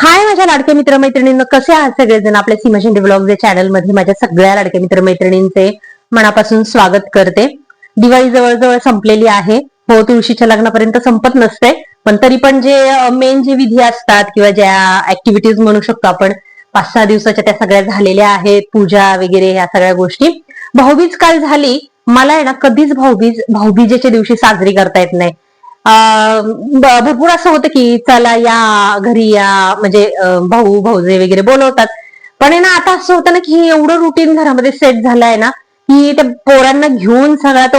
हाय माझ्या लाडक्या मित्रमैत्रिणींना कसे आहात सगळेजण? आपल्या सीमा ब्लॉग या चॅनलमध्ये माझ्या सगळ्या लाडक्या मित्रमैत्रिणींचे मनापासून स्वागत करते. दिवाळी जवळजवळ संपलेली आहे. हो तुळशीच्या लग्नापर्यंत संपत नसते पण तरी पण जे मेन जे विधी असतात किंवा ज्या ऍक्टिव्हिटीज म्हणू शकतो आपण पाच सहा दिवसाच्या त्या सगळ्या झालेल्या आहेत पूजा वगैरे ह्या सगळ्या गोष्टी. भाऊबीज काल झाली. मला आहे ना कधीच भाऊबीज भाऊबीजेच्या दिवशी साजरी करता येत नाही. भरपूर असं होतं की चला या घरी या म्हणजे भाऊ भाऊजे वगैरे बोलवतात. पण ना आता असं होतं ना की एवढं रुटीन घरामध्ये सेट झालंय ना की त्या पोरांना घेऊन सगळा तो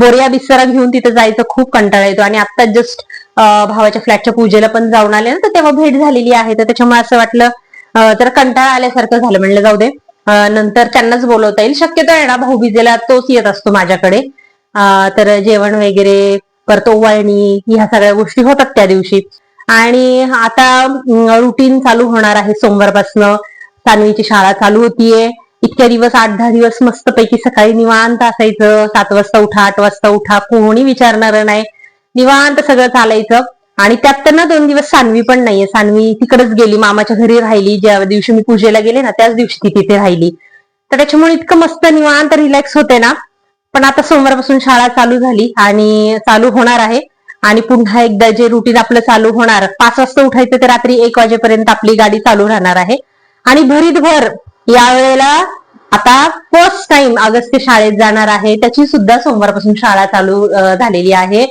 बोरिया बिस्तारा घेऊन तिथे जायचं खूप कंटाळा येतो. आणि आता जस्ट भावाच्या फ्लॅटच्या पूजेला पण जाऊन आले ना तर तेव्हा भेट झालेली आहे. तर त्याच्यामुळे असं वाटलं तर कंटाळा आल्यासारखं झालं. म्हणलं जाऊ दे नंतर त्यांनाच बोलवता येईल. शक्यतो आहे ना भाऊबीजेला तोच येत असतो माझ्याकडे. तर जेवण वगैरे परत ओवाळणी ह्या सगळ्या गोष्टी होतात त्या दिवशी. आणि आता रुटीन चालू होणार आहे सोमवारपासनं. सानवीची शाळा चालू होतीये. इतक्या दिवस आठ दहा दिवस मस्तपैकी सकाळी निवांत असायचं. सात वाजता उठा आठ वाजता उठा. कोणी विचारणार नाही. निवांत सगळं चालायचं. आणि त्यात तर ना दोन दिवस सानवी पण नाहीये. सानवी तिकडेच गेली मामाच्या घरी राहिली. ज्या दिवशी मी पूजेला गेले ना त्याच दिवशी ती तिथे राहिली. तर त्याच्यामुळे इतकं मस्त निवांत रिलॅक्स होते ना. पण आता सोमवारपासून शाळा चालू झाली आणि चालू होणार आहे. आणि पुन्हा एकदा जे रुटीन आपलं चालू होणार पाच वाजता उठायचं ते रात्री एक वाजेपर्यंत आपली गाडी चालू राहणार आहे. आणि भरीतभर यावेळेला आता फर्स्ट टाइम अगस्त शाळेत जाणार आहे. त्याची सुद्धा सोमवारपासून शाळा चालू झालेली आहे.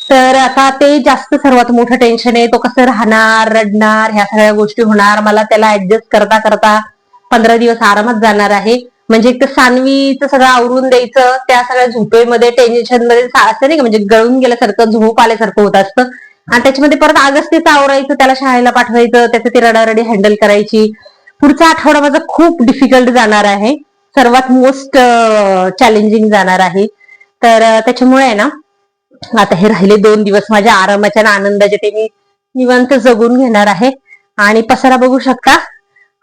तर आता ते जास्त सर्वात मोठं टेन्शन आहे तो कसं राहणार रडणार ह्या सगळ्या गोष्टी होणार. मला त्याला ऍडजस्ट करता करता पंधरा दिवस आरामात जाणार आहे. म्हणजे एक तर सानवीचं सगळं आवरून द्यायचं त्या सगळ्या झोपेमध्ये टेन्शनमध्ये असतं असं नाही का म्हणजे गळून गेल्यासारखं झोप आल्यासारखं होत असतं. आणि त्याच्यामध्ये परत आगस्तीचं आवरायचं त्याला शाळेला पाठवायचं त्याचं ती रडारडी हँडल करायची. पुढचा आठवडा माझा खूप डिफिकल्ट जाणार आहे. सर्वात मोस्ट चॅलेंजिंग जाणार आहे. तर त्याच्यामुळे आहे ना आता हे राहिले दोन दिवस माझ्या आरामाच्या आणि आनंदाचे ते मी निवांत जगून घेणार आहे. आणि पसारा बघू शकता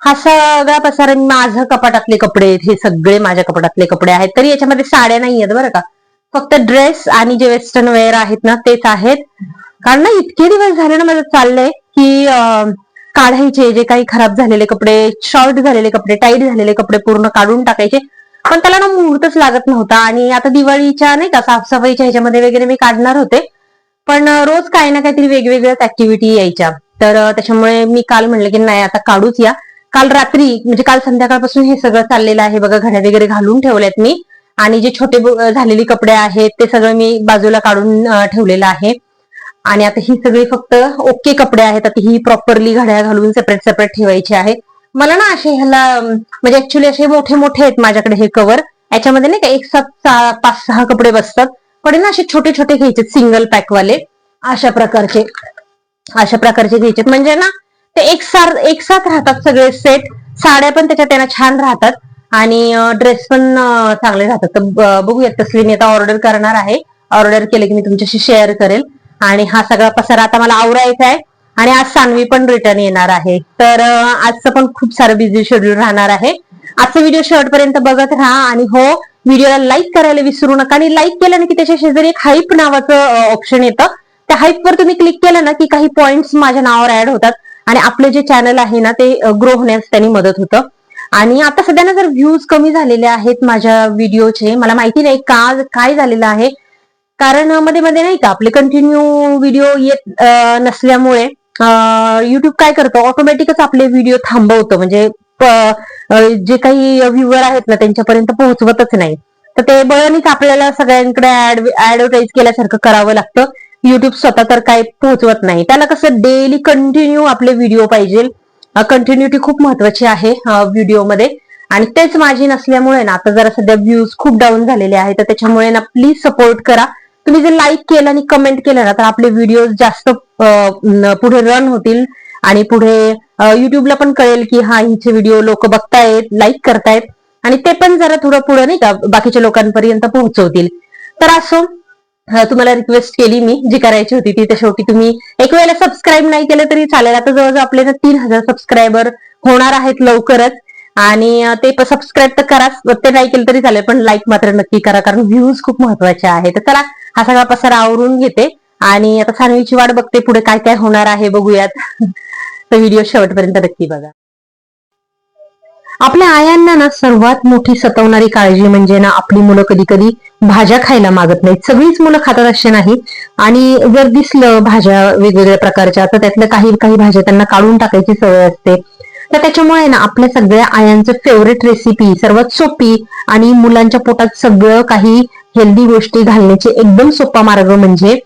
हा सगळा पसारा माझं कपाटातले कपडे आहेत हे सगळे माझ्या कपाटातले कपडे आहेत. तरी याच्यामध्ये साड्या नाही आहेत बरं का. फक्त ड्रेस आणि जे वेस्टर्न वेअर आहेत ना तेच आहेत. कारण ना इतके दिवस झाले ना माझं चाललंय की काढायचे जे काही खराब झालेले कपडे शॉर्ट झालेले कपडे टाईट झालेले कपडे पूर्ण काढून टाकायचे. पण त्याला ना मुहूर्तच लागत नव्हता. आणि आता दिवाळीच्या नाही का साफसफाईच्या ह्याच्यामध्ये वगैरे मी काढणार होते. पण रोज काही ना काहीतरी वेगवेगळ्याच ऍक्टिव्हिटी यायच्या. तर त्याच्यामुळे मी काल म्हणलं की नाही आता काढूच या. काल रात्री म्हणजे काल संध्याकाळपासून हे सगळं चाललेलं आहे. बघा घड्या वगैरे घालून ठेवल्यात मी. आणि जे छोटे झालेले कपडे आहेत ते सगळं मी बाजूला काढून ठेवलेलं आहे. आणि आता ही सगळी फक्त ओके कपडे आहेत. आता ही प्रॉपरली घड्या घालून सेपरेट सेपरेट ठेवायची आहे. मला ना असे ह्याला म्हणजे ऍक्च्युली असे मोठे मोठे आहेत माझ्याकडे हे कवर याच्यामध्ये नाही का एक सात सहा पाच सहा कपडे बसतात. पण ना असे छोटे छोटे घ्यायचे सिंगल पॅकवाले अशा प्रकारचे. अशा प्रकारचे घ्यायचे म्हणजे ना ते एक सार एक साथ राहतात सगळे सेट साड्या पण त्याच्यात त्यांना छान राहतात. आणि ड्रेस पण चांगले राहतात. तर बघूयात तसली मी आता ऑर्डर करणार आहे. ऑर्डर केले की मी तुमच्याशी शेअर करेल. आणि हा सगळा पसारा आता मला आवरायचा आहे. आणि आज सानवी पण रिटर्न येणार आहे. तर आजचं पण खूप सारं बिझी शेड्यूल राहणार आहे. आजचा व्हिडिओ शेवटपर्यंत बघत राहा. आणि हो व्हिडिओला लाईक करायला विसरू नका. आणि लाईक केल्याने की त्याच्या शेजारी एक हाईप नावाचं ऑप्शन येतं. त्या हाईपवर तुम्ही क्लिक केलं ना की काही पॉइंट्स माझ्या नावावर ऍड होतात. आणि आपलं जे चॅनल आहे ना ते ग्रो होण्यास त्यांनी मदत होतं. आणि आता सध्या ना जर व्ह्यूज कमी झालेले आहेत माझ्या व्हिडिओचे मला माहिती नाही का काय झालेलं आहे. कारण मध्ये मध्ये नाही का आपले कंटिन्यू व्हिडिओ येत नसल्यामुळे युट्यूब काय करतो ऑटोमॅटिकच आपले व्हिडिओ थांबवतो. म्हणजे जे काही व्ह्युअर आहेत ना त्यांच्यापर्यंत पोहोचवतच नाही. तर ते बळणीच आपल्याला सगळ्यांकडे ऍडव्हर्टाईज केल्यासारखं करावं लागतं. युट्यूब स्वतः तर काय पोहोचवत नाही. त्याला कसं डेली कंटिन्यू आपले व्हिडिओ पाहिजे. कंटिन्युटी खूप महत्वाची आहे व्हिडिओमध्ये आणि तेच माझी नसल्यामुळे ना आता जरा सध्या व्ह्यूज खूप डाऊन झालेले आहेत. तर त्याच्यामुळे ना प्लीज सपोर्ट करा. तुम्ही जर लाईक केलं आणि कमेंट केलं ना तर आपले व्हिडिओ जास्त पुढे रन होतील. आणि पुढे युट्यूबला पण कळेल की हा हिचे व्हिडिओ लोक बघतायत लाईक करतायत. आणि ते पण जरा थोडं पुढे नाही का बाकीच्या लोकांपर्यंत पोहोचवतील. तर असो. तुम्हाला रिक्वेस्ट केली मी जी करायची होती ती. तर शेवटी तुम्ही एक वेळेला सबस्क्राईब नाही केलं तरी चालेल. आता जवळजवळ आपले ना तीन हजार सबस्क्रायबर होणार आहेत लवकरच. आणि ते सबस्क्राईब तर करा. ते नाही केलं तरी चालेल पण लाईक मात्र नक्की करा कारण व्ह्यूज खूप महत्त्वाचे आहे तर चला हा सगळा पसारा आवरून घेते. आणि आता सानवीची वाट बघते पुढे काय काय होणार आहे बघूयात. तर व्हिडिओ शेवटपर्यंत नक्की बघा. आपल्या आयांना ना सर्वात मोठी सतवणारी काळजी म्हणजे ना आपली मुलं कधी कधी भाज्या खायला मागत नाहीत. सगळीच मुलं खातात असे नाही आणि जर दिसलं भाज्या वेगवेगळ्या प्रकारच्या तर त्यातल्या काही काही भाज्या त्यांना काढून टाकायची सवय असते. तर त्याच्यामुळे ना आपल्या सगळ्या आयांचं फेवरेट रेसिपी सर्वात सोपी आणि मुलांच्या पोटात सगळं काही हेल्दी गोष्टी घालण्याचे एकदम सोपा मार्ग म्हणजे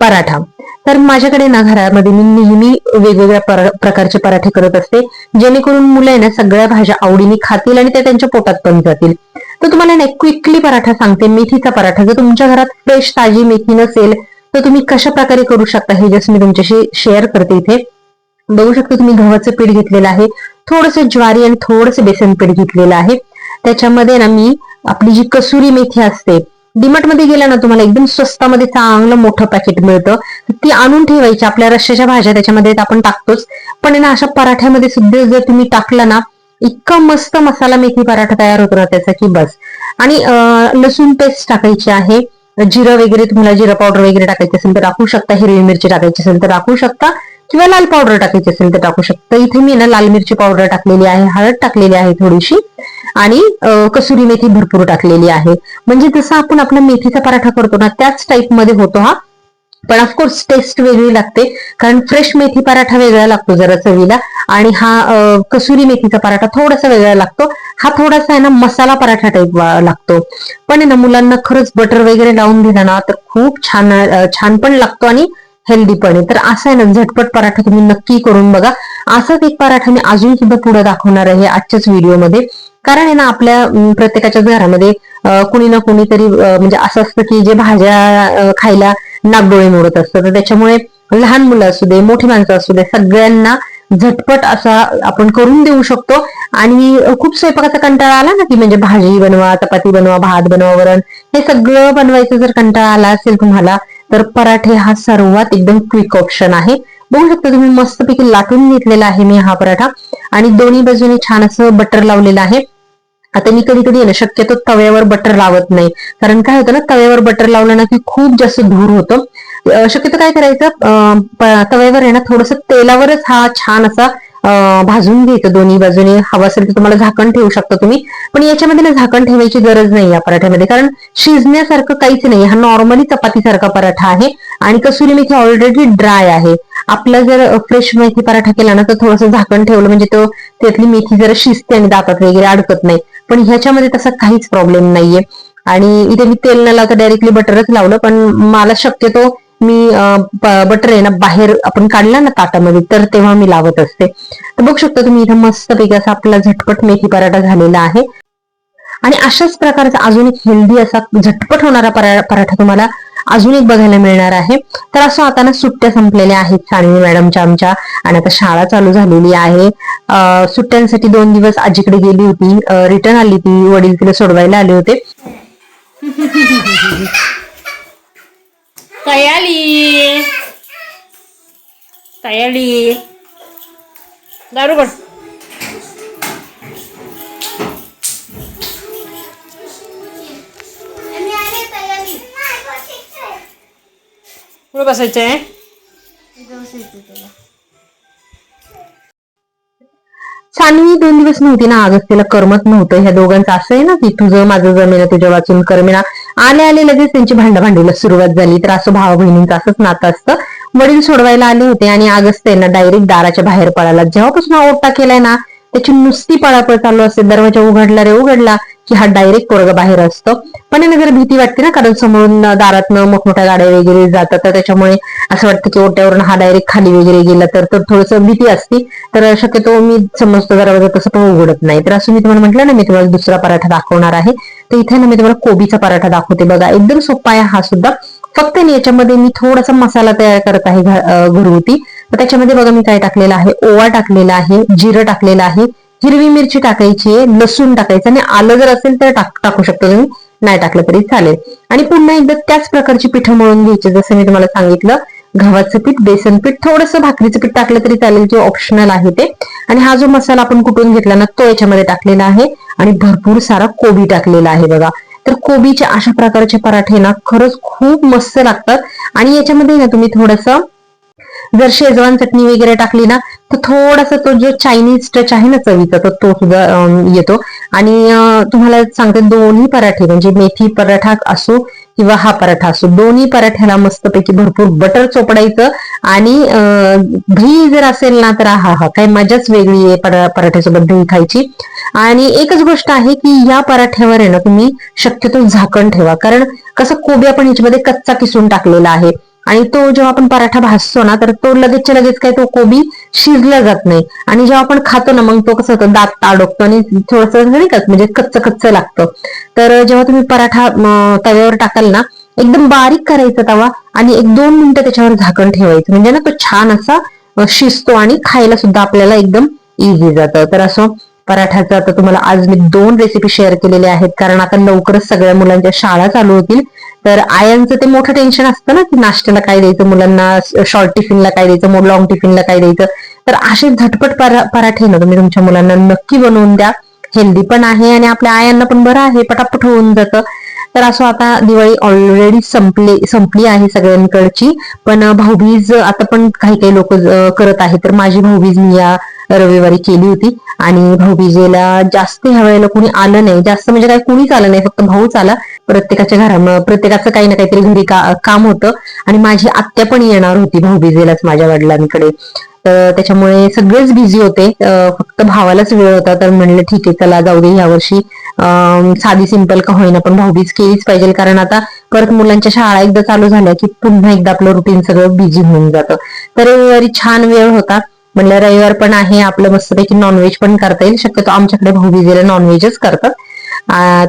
पराठा. तर माझ्याकडे ना घरामध्ये मी नेहमी वेगवेगळ्या प्रकारचे पराठे करत असते. जेणेकरून मुलं आहे ना सगळ्या भाज्या आवडीने खातील आणि त्या त्यांच्या पोटात पण जातील. तर तुम्हाला ना क्विकली पराठा सांगते मेथीचा पराठा. जर तुमच्या घरात फ्रेश ताजी मेथी नसेल तर तुम्ही कशा प्रकारे करू शकता हे जस्ट मी तुमच्याशी शेअर करते इथे. बघू शकता तुम्ही गव्हाचं पीठ घेतलेलं आहे थोडंसं ज्वारी आणि थोडंसं बेसन पीठ घेतलेलं आहे. त्याच्यामध्ये ना मी आपली जी कसुरी मेथी असते डीमार्टमध्ये गेला ना तुम्हाला एकदम स्वस्तामध्ये चांगलं मोठं पॅकेट मिळतं. ती आणून ठेवायची आपल्या रश्श्याच्या भाज्या त्याच्यामध्ये आपण टाकतोच. पण आहे ना अशा पराठ्यामध्ये सुद्धा जर तुम्ही टाकला ना इतका मस्त मसाला मेथी पराठा तयार होतो ना त्याचा की बस. आणि लसूण पेस्ट टाकायची आहे. जिरं वगैरे तुम्हाला जिरं पावडर वगैरे टाकायची असेल तर टाकू शकता. हिरवी मिरची टाकायची असेल तर टाकू शकता. किंवा लाल पावडर टाकायची असेल तर टाकू शकता. इथे मी ना लाल मिरची पावडर टाकलेली आहे हळद टाकलेली आहे थोडीशी. आणि कसुरी मेथी भरपूर टाकलेली आहे. म्हणजे जसं आपण आपला मेथीचा पराठा करतो ना त्याच टाईपमध्ये होतो हा. पण ऑफकोर्स टेस्ट वेगळी लागते. कारण फ्रेश मेथी पराठा वेगळा लागतो जरा चवीला. आणि हा कसुरी मेथीचा पराठा थोडासा वेगळा लागतो. हा थोडासा आहे ना मसाला पराठा टाईप लागतो. पण आहे ना मुलांना खरंच बटर वगैरे लावून दिला ना तर खूप छान छान पण लागतो आणि हेल्दी पण आहे. तर असा आहे ना झटपट पराठा तुम्ही नक्की करून बघा. असाच एक पराठा मी अजून सुद्धा पुढे दाखवणार आहे आजच्याच व्हिडिओमध्ये कारण आहे ना आपल्या प्रत्येकाच्या प्रत्येकाच्याच घरामध्ये कुणी ना कुणीतरी म्हणजे असं असतं की जे भाज्या खायला नागडोळे मोडत असतं. तर त्याच्यामुळे लहान मुलं असू दे मोठी माणसं असू दे सगळ्यांना झटपट असा आपण करून देऊ शकतो. आणि खूप स्वयंपाकाचा कंटाळा आला ना की म्हणजे भाजी बनवा चपाती बनवा भात बनवा वरण हे सगळं बनवायचं जर कंटाळा आला असेल तुम्हाला तर पराठे हा सर्वात एकदम क्विक ऑप्शन आहे. बघू शकता तुम्ही मस्तपैकी लाटून घेतलेला आहे मी हा पराठा. आणि दोन्ही बाजूने छान असं बटर लावलेलं आहे. आता मी कधी कधी ना शक्यतो तव्यावर बटर लावत नाही. कारण काय होतं ना तव्यावर बटर लावलं ना की खूप जास्त धूर होतं. शक्यतो काय करायचं तव्यावर आहे ना थोडस तेलावरच हा छान असा भाजून घ्यायचं दोन्ही बाजूने. हवं असेल तर तुम्हाला झाकण ठेवू शकता तुम्ही. पण याच्यामध्ये ना झाकण ठेवायची गरज नाही या पराठ्यामध्ये. कारण शिजण्यासारखं काहीच नाही. हा नॉर्मली चपातीसारखा पराठा आहे. आणि कसुरी मेथी ऑलरेडी ड्राय आहे. आपला जर फ्रेश मेथी पराठा केला ना तर थोडंसं झाकण ठेवलं म्हणजे तो त्यातली मेथी जरा शिजते आणि दातात वगैरे अडकत नाही. पण ह्याच्यामध्ये तसा काहीच प्रॉब्लेम नाहीये. आणि इथे मी तेल न लावता डायरेक्टली बटरच लावलं पण मला शक्यतो मी बटर आहे ना बाहेर आपण काढला ना ताटामध्ये तर तेव्हा मी लावत असते. तर बघू शकता तुम्ही इथं मस्तपैकी असा आपला झटपट मेथी पराठा झालेला आहे. आणि अशाच प्रकारचा अजून एक हेल्दी असा झटपट होणारा पराठा तुम्हाला अजून एक बघायला मिळणार आहे. तर असं आता ना सुट्ट्या संपलेल्या आहेत सानवी मॅडमच्या आमच्या आणि आता शाळा चालू झालेली आहे. सुट्ट्यांसाठी दोन दिवस आजीकडे गेली होती. रिटर्न आली ती. वडील तिला सोडवायला आले होते. काय दारू कुठं बसायचं आहे छानवी दोन दिवस नव्हती ना आजच तिला करमत नव्हतं. ह्या दोघांचं असं आहे ना की तुझं माझं जमीन तुझ्या वाचून करमेना. आले आले लगेच त्यांची भांडाभांडीला सुरुवात झाली. तर असं भावा बहिणींचं असंच नातं असतं. वडील सोडवायला आले होते आणि आगच डायरेक्ट दाराच्या बाहेर पडायला जेव्हापासून ओटा केलाय ना त्याची नुसती पळापळ चालू असते. दरवाजा उघडला रे उघडला. की हा डायरेक्ट पोरगा बाहेर असतो. पण याने जरा भीती वाटते ना कारण समोरून दारातनं मोठमोठ्या गाड्या वगैरे जातात तर त्याच्यामुळे असं वाटतं की ओट्यावरून हा डायरेक्ट खाली वगैरे गेला तर तर थोडस भीती असते. तर शक्यतो मी समजतो दरवाजा तसं पण उघडत नाही. तर असं मी तुम्हाला म्हटलं ना मी तुम्हाला दुसरा पराठा दाखवणार आहे. तर इथे ना मी तुम्हाला कोबीचा पराठा दाखवते. बघा एकदम सोपा आहे हा सुद्धा. फक्त याच्यामध्ये मी थोडासा मसाला तयार करत आहे घरगुती. तर त्याच्यामध्ये बघा मी काय टाकलेलं आहे ओवा टाकलेला आहे जिरं टाकलेलं आहे हिरवी मिरची टाकायची आहे लसूण टाकायचं आणि आलं जर असेल तर टाक- टाकू शकता तुम्ही. नाही टाकलं तरी चालेल. आणि पुन्हा एकदा त्याच प्रकारची पिठं मळून घ्यायची. जसं मी तुम्हाला सांगितलं गव्हाचं पीठ बेसन पीठ थोडंसं भाकरीचं पीठ टाकलं तरी चालेल जे ऑप्शनल आहे ते. आणि हा जो मसाला आपण कुटून घेतला ना तो याच्यामध्ये टाकलेला आहे. आणि भरपूर सारा कोबी टाकलेला आहे बघा. तर कोबीचे अशा प्रकारचे पराठे ना खरंच खूप मस्त लागतात. आणि याच्यामध्ये ना तुम्ही थोडंसं जर शेजवान चटणी वगैरे टाकली ना तर थोडासा तो जो चायनीज टच आहे ना चवीचा तर तो सुद्धा येतो. आणि तुम्हाला सांगते दोन्ही पराठे म्हणजे मेथी पराठा असो किंवा हा पराठा असो दोन्ही पराठ्याला मस्तपैकी भरपूर बटर चोपडायचं आणि अं, दही जर असेल ना तर हा हा काही मजाच वेगळी आहे पराठ्यासोबत दही खायची. आणि एकच गोष्ट आहे की या पराठ्यावर आहे ना तुम्ही शक्यतो झाकण ठेवा. कारण कसं कोबी आपण याच्यामध्ये कच्चा किसून टाकलेला आहे. आणि तो जेव्हा आपण पराठा भाजतो ना तर तो लगेचच्या लगेच काय तो कोबी शिजला जात नाही. आणि जेव्हा आपण खातो ना मग तो कसं होतं दात अडकतो आणि थोडस नाही का म्हणजे कच्च कच्च लागतं. तर जेव्हा तुम्ही पराठा तव्यावर टाकाल ना एकदम बारीक करायचा तवा आणि एक दोन मिनिटं त्याच्यावर झाकण ठेवायचं. म्हणजे ना तो छान असा शिजतो आणि खायला सुद्धा आपल्याला एकदम इझी जातं. तर असं पराठ्याचं आता तुम्हाला आज मी दोन रेसिपी शेअर केलेल्या आहेत. कारण आता लवकरच सगळ्या मुलांच्या शाळा चालू होतील. तर आयांचं ते मोठं टेन्शन असतं ना की नाश्त्याला काय द्यायचं मुलांना शॉर्ट टिफिनला काय द्यायचं लॉंग टिफिनला काय द्यायचं. तर असे झटपट परा- पराठे ना तुम्ही तुमच्या मुलांना नक्की बनवून द्या. हेल्दी पण आहे आणि आपल्या आयांना पण बरं आहे पटापट होऊन जातं. तर असं आता दिवाळी ऑलरेडी संपली संपली आहे सगळ्यांकडची. पण भाऊबीज आता पण काही काही लोक करत आहेत. तर माझी भाऊबीज मी या रविवारी केली होती. आणि भाऊबीजेला जास्त ह्या वेळेला कोणी आलं नाही. जास्त म्हणजे काय कुणीच आलं नाही. फक्त भाऊच आला. प्रत्येकाच्या घरा प्रत्येकाचं काही ना काहीतरी घरी का, काम होतं. आणि माझी आत्या पण येणार होती भाऊबीजेलाच माझ्या वडिलांकडे. तर त्याच्यामुळे सगळेच बिझी होते. फक्त भावालाच वेळ होता तर म्हणलं ठीक आहे चला जाऊ दे यावर्षी साधी सिंपल का होईना पण भाऊबीज केलीच पाहिजे कारण आता परत मुलांच्या शाळा एकदा चालू झाल्या की पुन्हा एकदा आपलं रुटीन सगळं बिझी होऊन जातं. तर रविवारी छान वेळ होता. म्हणलं रविवार पण आहे आपलं मस्तपैकी नॉनव्हेज पण करता येईल. शक्यतो आमच्याकडे भाऊबीजेला नॉनव्हेजच करतात.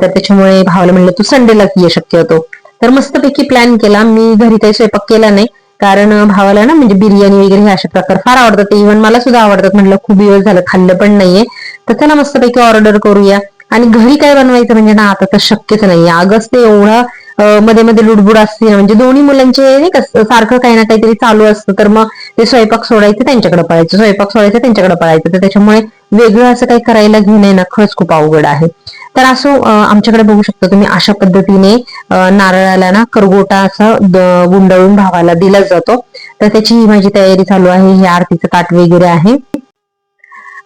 तर त्याच्यामुळे भावाला म्हणलं तू संडेलाच ये शक्यतो. तर मस्तपैकी प्लॅन केला. मी घरी काही स्वयंपाक केला नाही. कारण भावाला ना म्हणजे बिर्याणी वगैरे हे अशा प्रकार फार आवडतात. इव्हन मला सुद्धा आवडतात. म्हटलं खूप दिवस झालं खाल्लं पण नाहीये. तर चला मस्तपैकी ऑर्डर करूया. आणि घरी काय बनवायचं म्हणजे ना आता तर शक्यच नाहीये. अगस्त एवढा मध्ये मध्ये लुडबुड असते म्हणजे दोन्ही मुलांचे नाही का सारखं काही ना काहीतरी चालू असतं. तर मग ते स्वयंपाक सोडायचं त्यांच्याकडे पळायचं. स्वयंपाक सोडायचं त्यांच्याकडे पळायचं. तर त्याच्यामुळे वेगळं असं काही करायला घेऊन ना खरंच खूप अवघड आहे. तर असं आमच्याकडे बघू शकता तुम्ही अशा पद्धतीने नारळाला ना करगोटा असा गुंडळून गुंडाळून भावाला दिला जातो. तर त्याची ही माझी तयारी चालू आहे हे आरतीचं ताट वगैरे आहे.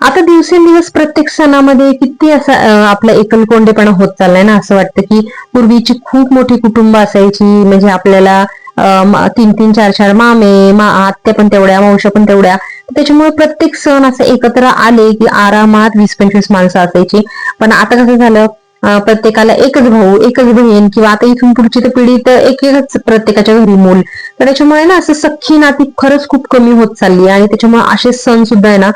आता दिवसेंदिवस प्रत्येक सणामध्ये किती असा आपला एकलकोंडेपणा होत चाललाय ना असं वाटतं की पूर्वीची खूप मोठी कुटुंब असायची म्हणजे आपल्याला तीन तीन चार चार मामे मा आत्या पण तेवढ्या मावशा पण तेवढ्या त्याच्यामुळे प्रत्येक सण असं एकत्र आले की आरामात वीस पंचवीस माणसं असायची. पण आता कसं झालं प्रत्येकाला एकच भाऊ एकच बहीण किंवा आता इथून पुढची तर पिढी तर एक एकच प्रत्येकाच्या घरी मूल. तर त्याच्यामुळे ना असं सख्खी नाती खरंच खूप कमी होत चालली आहे आणि त्याच्यामुळे असे सण सुद्धा आहे ना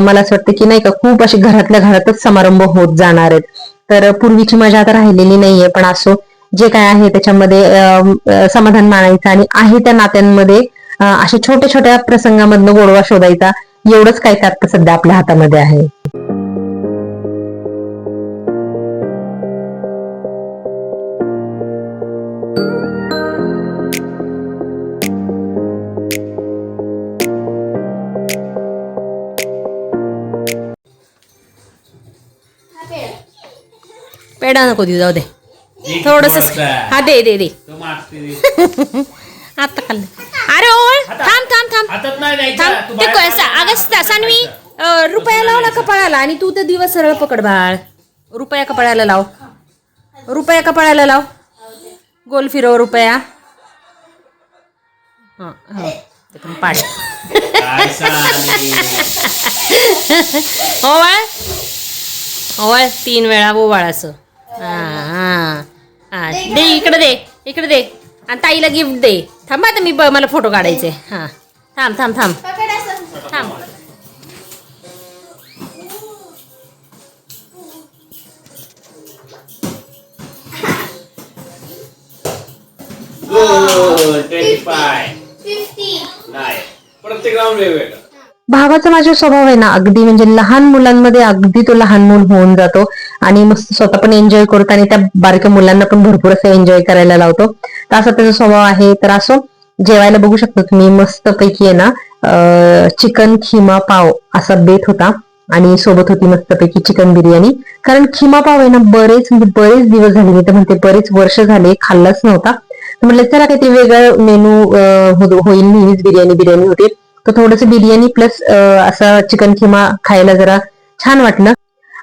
मला असं वाटतं की नाही का खूप असे घरातल्या घरातच समारंभ होत जाणार आहेत. तर पूर्वीची मजा आता राहिलेली नाहीये पण असो जे काय आहे त्याच्यामध्ये समाधान मानायचं आणि आहे त्या नात्यांमध्ये अशा छोट्या छोट्या प्रसंगामधनं गोडवा शोधायचा. एवढंच काय ते आता सध्या आपल्या हातामध्ये आहे. पेढा नको देऊ जाऊ दे. थोडस हा दे दे दे. आता खाल्लं. अरे ओळ थांब थांब थांब. हातात नाही द्यायचा. थांब. तू ते बाहेर क- सा- काढ. अगं सा- सानवी अं, रुपया लावला कपाळाला आणि तू तर दिवस सरळ पकड बाळ. रुपया कपाळाला लाव. रुपया कपाळाला लाव. गोल फिरव रुपया. हा हो. ते पण पाड. काय. ओवाळ. ओवाळ तीन वेळा ओवाळ असं. हा हा. हा दे इकडे दे इकडे दे. आणि ताईला गिफ्ट दे. थांबा आता मी ब- मला फोटो काढायचे. हा. थांब थांब थांब. थांब. Good, 25. नाही प्रत्येक राऊंड वेगवेगळं. भावाचा माझा स्वभाव आहे ना अगदी म्हणजे लहान मुलांमध्ये अगदी तो लहान मूल होऊन जातो आणि मस्त स्वतः पण एन्जॉय करतो आणि त्या बारक्या मुलांना पण भरपूर असं एन्जॉय करायला लावतो. तर असा त्याचा स्वभाव आहे. तर असो जेवायला बघू शकतो तुम्ही मस्त पैकी आहे ना चिकन खिमा पाव असा बेत होता आणि सोबत होती मस्तपैकी चिकन बिर्याणी. कारण खिमा पाव आहे ना बरेच म्हणजे बरेच दिवस झाले मी तर म्हणते बरेच वर्ष झाले खाल्लाच नव्हता. तर म्हटलं चला काहीतरी वेगळं मेनू होईल नेहमीच बिर्याणी बिर्याणी होते. तर थोडंसं बिर्याणी प्लस असं चिकन किमा खायला जरा छान वाटलं.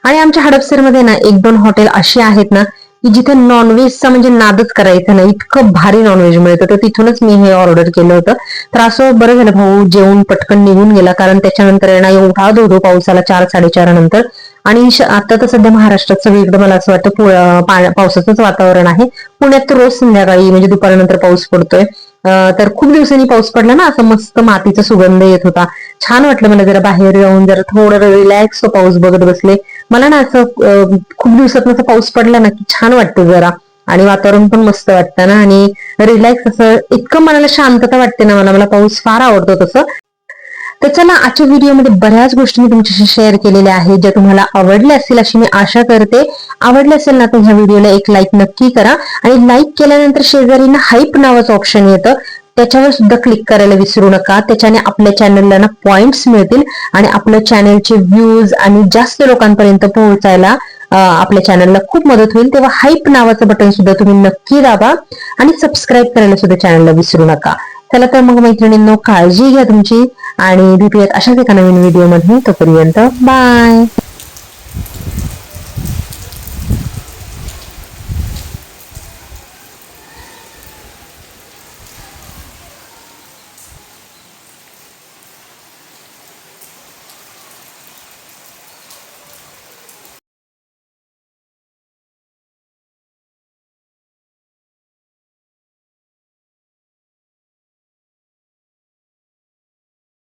आणि आमच्या हडपसरमध्ये ना एक दोन हॉटेल अशी आहेत ना की जिथे नॉनव्हेजचा म्हणजे नादच करायचा ना इतकं भारी नॉनव्हेज मिळतं. तर तिथूनच मी हे ऑर्डर केलं होतं. तर असं बरं झालं भाऊ जेवण पटकन निघून गेला. कारण त्याच्यानंतर येणार ना एवढा धोधो पाऊस आला चार साडेचार नंतर. आणि आता तर सध्या महाराष्ट्रात सगळीकडे मला असं वाटतं पावसाचंच वातावरण आहे. पुण्यात तर रोज संध्याकाळी म्हणजे दुपारनंतर पाऊस पडतोय. तर खूप दिवसांनी पाऊस पडला ना असं मस्त मातीचा सुगंध येत होता. छान वाटलं मला जरा बाहेर जाऊन जरा थोडं रिलॅक्स पाऊस बघत बसले. मला ना असं खूप दिवसात असं पाऊस पडला ना की छान वाटतं जरा. आणि वातावरण पण मस्त वाटतं ना आणि रिलॅक्स असं इतकं मनाला शांतता वाटते ना मला मला पाऊस फार आवडतो तसं. तर चला आजच्या व्हिडिओमध्ये बऱ्याच गोष्टी मी तुमच्याशी शेअर केलेल्या आहेत ज्या तुम्हाला आवडल्या असतील अशी मी आशा करते. आवडले असेल ना तर ह्या व्हिडिओला एक लाईक नक्की करा. आणि लाईक केल्यानंतर शेजारी ना हाईप नावाचं ऑप्शन येतं. त्याच्यावर सुद्धा क्लिक करायला विसरू नका. त्याच्याने आपल्या चॅनलला ना पॉइंट्स मिळतील आणि आपल्या चॅनलचे व्ह्यूज आणि जास्त लोकांपर्यंत पोहोचायला आपल्या चॅनलला खूप मदत होईल. तेव्हा हाईप नावाचं बटन सुद्धा तुम्ही नक्की दाबा आणि सबस्क्राईब करायला सुद्धा चॅनलला विसरू नका. चला तर मग मैत्रिणींनो काळजी घ्या तुमची. आणि भेटूयात अशाच एका नवीन व्हिडिओमध्ये तोपर्यंत बाय